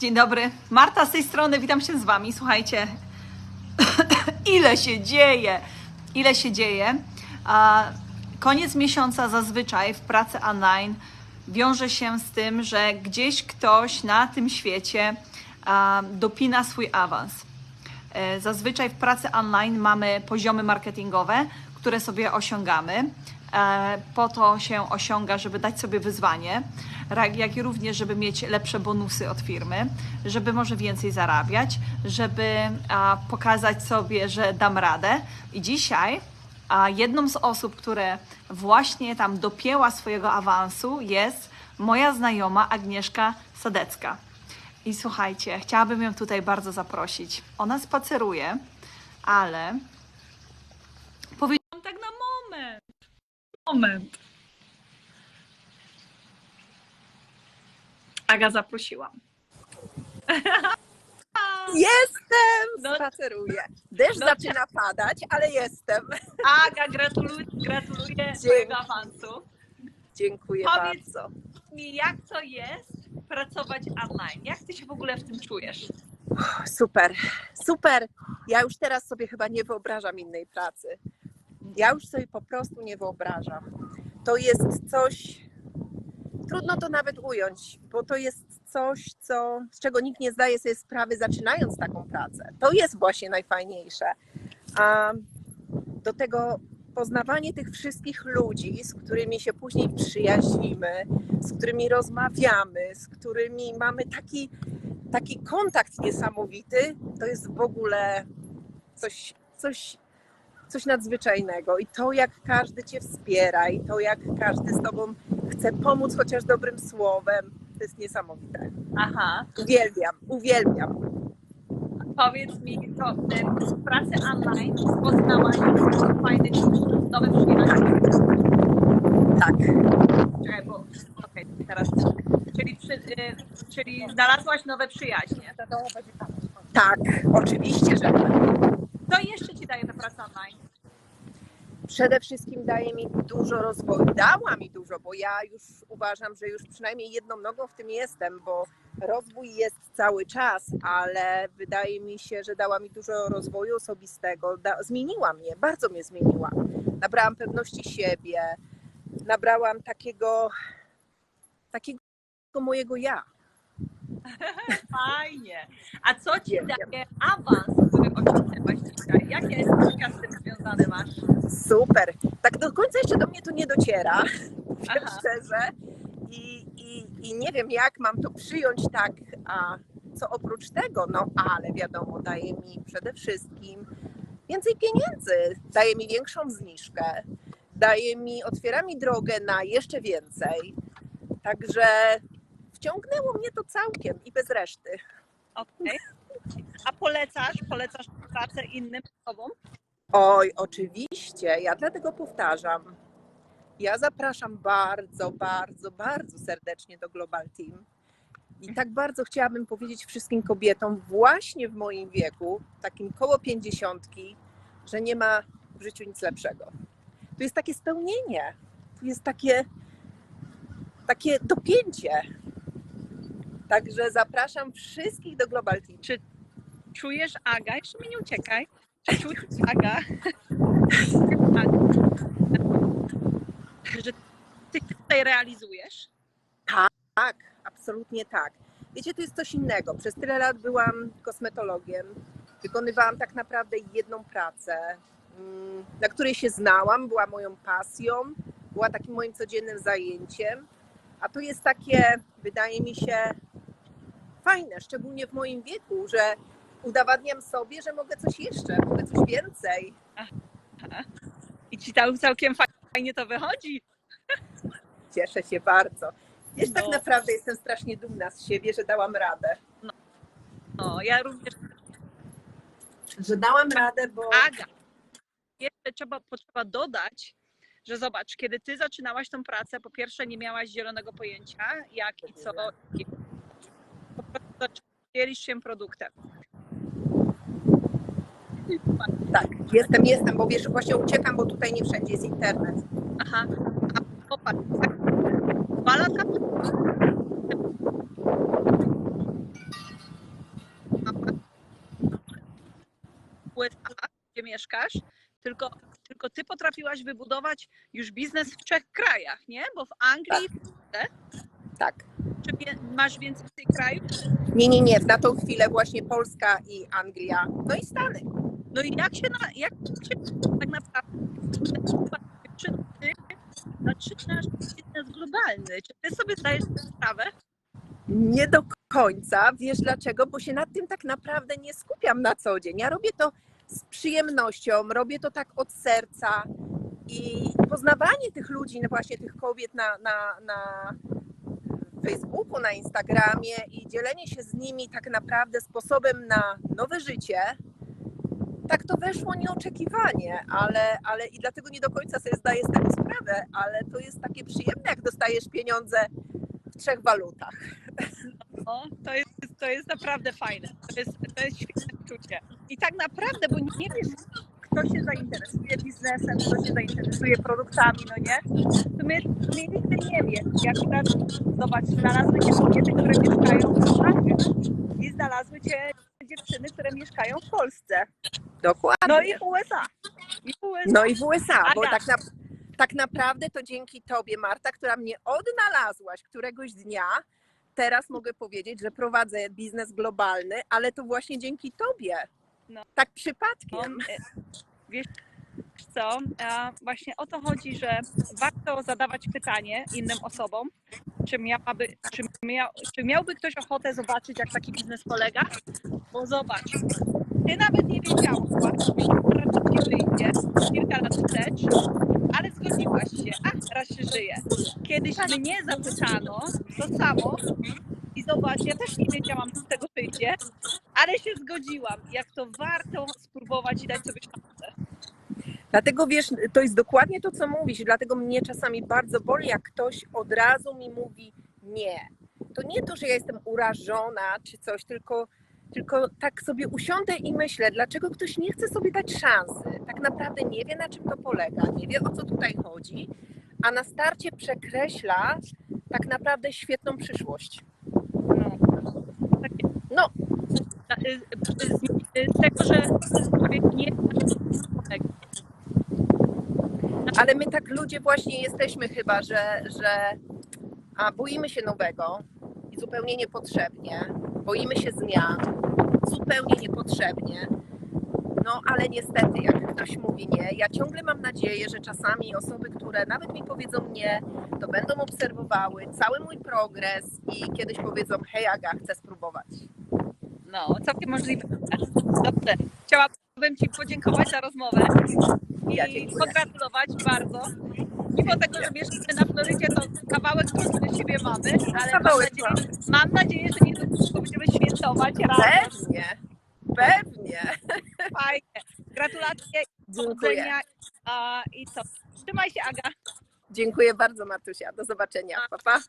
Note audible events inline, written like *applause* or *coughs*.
Dzień dobry, Marta z tej strony, witam się z Wami. Słuchajcie, *coughs* ile się dzieje, ile się dzieje. Koniec miesiąca zazwyczaj w pracy online wiąże się z tym, że gdzieś ktoś na tym świecie dopina swój awans. E, Zazwyczaj w pracy online mamy poziomy marketingowe, które sobie osiągamy. E, Po to się osiąga, żeby dać sobie wyzwanie, jak i również, żeby mieć lepsze bonusy od firmy, żeby może więcej zarabiać, żeby pokazać sobie, że dam radę. I dzisiaj jedną z osób, które właśnie tam dopięła swojego awansu jest moja znajoma Agnieszka Sadecka. I słuchajcie, chciałabym ją tutaj bardzo zaprosić. Ona spaceruje, ale powiedziałam tak na moment. Moment. Aga zaprosiłam. *laughs* Jestem! No. Spaceruję. Deszcz No, zaczyna padać, ale jestem. Aga, gratuluję, gratuluję twojego awansu. Dziękuję Powiedz- bardzo. I jak to jest pracować online? Jak ty się w ogóle w tym czujesz? Super, super. Ja już teraz sobie chyba nie wyobrażam innej pracy. Ja już sobie po prostu nie wyobrażam. To jest coś, trudno to nawet ująć, bo to jest coś, co, z czego nikt nie zdaje sobie sprawy, zaczynając taką pracę. To jest właśnie najfajniejsze. A do tego poznawanie tych wszystkich ludzi, z którymi się później przyjaźnimy, z którymi rozmawiamy, z którymi mamy taki, taki kontakt niesamowity, to jest w ogóle coś, coś, coś nadzwyczajnego. I to, jak każdy Cię wspiera, i to, jak każdy z Tobą chce pomóc chociaż dobrym słowem, to jest niesamowite. Aha. Uwielbiam, uwielbiam. Powiedz mi, to w pracy online poznałaś fajnych nowych przyjaciół. Tak, Czekaj, bo okej, teraz. Czyli, przy, e, czyli znalazłaś nowe przyjaźnie. Tak, oczywiście, że tak. Co jeszcze ci daje ta praca online? Przede wszystkim daje mi dużo rozwoju. Dała mi dużo, bo ja już uważam, że już przynajmniej jedną nogą w tym jestem, bo rozwój jest cały czas, ale wydaje mi się, że dała mi dużo rozwoju osobistego. Da, zmieniła mnie, bardzo mnie zmieniła. Nabrałam pewności siebie, nabrałam takiego, takiego mojego ja. Fajnie. A co ci Uwielbiam. daje awans, który osiągnęłaś dzisiaj? Jakie estnika z tym związane masz? Super. Tak do końca jeszcze do mnie to nie dociera, *laughs* Aha. szczerze. I, i, I nie wiem, jak mam to przyjąć tak, a co oprócz tego, no ale wiadomo, daje mi przede wszystkim więcej pieniędzy, daje mi większą zniżkę, daje mi, otwiera mi drogę na jeszcze więcej. Także wciągnęło mnie to całkiem i bez reszty. Okej. A polecasz, polecasz pracę innym osobom? Oj, oczywiście. Ja dlatego powtarzam. Ja zapraszam bardzo, bardzo, bardzo serdecznie do Global Team. I tak bardzo chciałabym powiedzieć wszystkim kobietom właśnie w moim wieku, takim koło pięćdziesiątki, że nie ma w życiu nic lepszego. Tu jest takie spełnienie, tu jest takie, takie dopięcie. Także zapraszam wszystkich do Global Team. Czujesz, Aga, jeszcze mi nie uciekaj, czy czujesz, Aga, że ty tutaj realizujesz? Tak, absolutnie tak. Wiecie, to jest coś innego. Przez tyle lat byłam kosmetologiem. Wykonywałam tak naprawdę jedną pracę, mm, na której się znałam, była moją pasją, była takim moim codziennym zajęciem. A to jest takie, wydaje mi się, fajne, szczególnie w moim wieku, że udowadniam sobie, że mogę coś jeszcze, mogę coś więcej. I ci tam całkiem fajnie to wychodzi. Cieszę się bardzo. Wiesz, tak No. naprawdę jestem strasznie dumna z siebie, że dałam radę. No, ja również, Że dałam radę, bo. Aga, jeszcze trzeba, potrzeba dodać, że zobacz, kiedy ty zaczynałaś tą pracę, po pierwsze nie miałaś zielonego pojęcia, jak i co, prostu dzielisz się produktem. Tak, jestem, jestem, bo wiesz, właśnie uciekam, bo tutaj nie wszędzie jest internet. Aha, a popatrz, tak? Dwa lata gdzie mieszkasz, tylko, tylko ty potrafiłaś wybudować już biznes w trzech krajach, nie? Bo w Anglii... Tak. tak czy masz więcej krajów? Nie, nie, nie. Na tą chwilę właśnie Polska i Anglia, no i Stany. No i jak się, na, jak się tak naprawdę czy ty zaczynasz biznes globalny? Czy ty sobie zdajesz sprawę? Nie do końca. Wiesz dlaczego? Bo się nad tym tak naprawdę nie skupiam na co dzień. Ja robię to z przyjemnością, robię to tak od serca i poznawanie tych ludzi, no właśnie tych kobiet na, na, na Facebooku, na Instagramie i dzielenie się z nimi tak naprawdę sposobem na nowe życie, tak to weszło nieoczekiwanie, ale, ale i dlatego nie do końca sobie zdaję z tego sprawę, ale to jest takie przyjemne, jak dostajesz pieniądze w trzech walutach. O, to jest, to jest naprawdę fajne. To jest, to jest świetne uczucie. I tak naprawdę, bo nie wiesz, kto się zainteresuje biznesem, kto się zainteresuje produktami, no nie? To my, my nigdy nie wiem, jak teraz, zobacz, znalazły cię kobiety, które mieszkają w Anglii i znalazły cię dziewczyny, które mieszkają w Polsce. Dokładnie. No i w USA. I w USA. No i w USA, bo tak, na, tak naprawdę to dzięki Tobie, Marta, która mnie odnalazłaś któregoś dnia, teraz mogę powiedzieć, że prowadzę biznes globalny, ale to właśnie dzięki Tobie. No. Tak przypadkiem. e, wiesz co, właśnie o to chodzi, że warto zadawać pytanie innym osobom, czy, miałaby, czy, miał, czy miałby ktoś ochotę zobaczyć, jak taki biznes polega? Bo zobacz, ty nawet nie wiedziałaś, że ci wyjdzie kilka lat wstecz, ale zgodziłaś się, a raz się żyje. Kiedyś mnie zapytano to samo i zobacz, ja też nie wiedziałam, co z tego wyjdzie, ale się zgodziłam. Jak to warto spróbować i dać sobie szansę. Dlatego wiesz, to jest dokładnie to, co mówisz. Dlatego mnie czasami bardzo boli, jak ktoś od razu mi mówi nie. To nie to, że ja jestem urażona czy coś, tylko, tylko tak sobie usiądę i myślę, dlaczego ktoś nie chce sobie dać szansy. Tak naprawdę nie wie, na czym to polega, nie wie, o co tutaj chodzi, a na starcie przekreśla tak naprawdę świetną przyszłość. No. Z tego, że człowiek nie Ale my tak ludzie właśnie jesteśmy chyba, że, że a, boimy się nowego i zupełnie niepotrzebnie. Boimy się zmian zupełnie niepotrzebnie. No ale niestety, jak ktoś mówi nie, ja ciągle mam nadzieję, że czasami osoby, które nawet mi powiedzą nie, to będą obserwowały cały mój progres i kiedyś powiedzą, hej Aga, chcę spróbować. No, całkiem możliwe. Dobrze. Chciałabym Ci podziękować za rozmowę Ja i dziękuję. pogratulować bardzo. Mimo tego, że mieszkamy na Florydzie, to kawałek drogi do siebie mamy, ale mam nadzieję, mam nadzieję, że niedługo będziemy świętować razem. Pewnie, pewnie. Fajnie. Gratulacje, Dziękuję. i co? Trzymaj się, Aga. Dziękuję bardzo Martusia. Do zobaczenia. Pa, pa.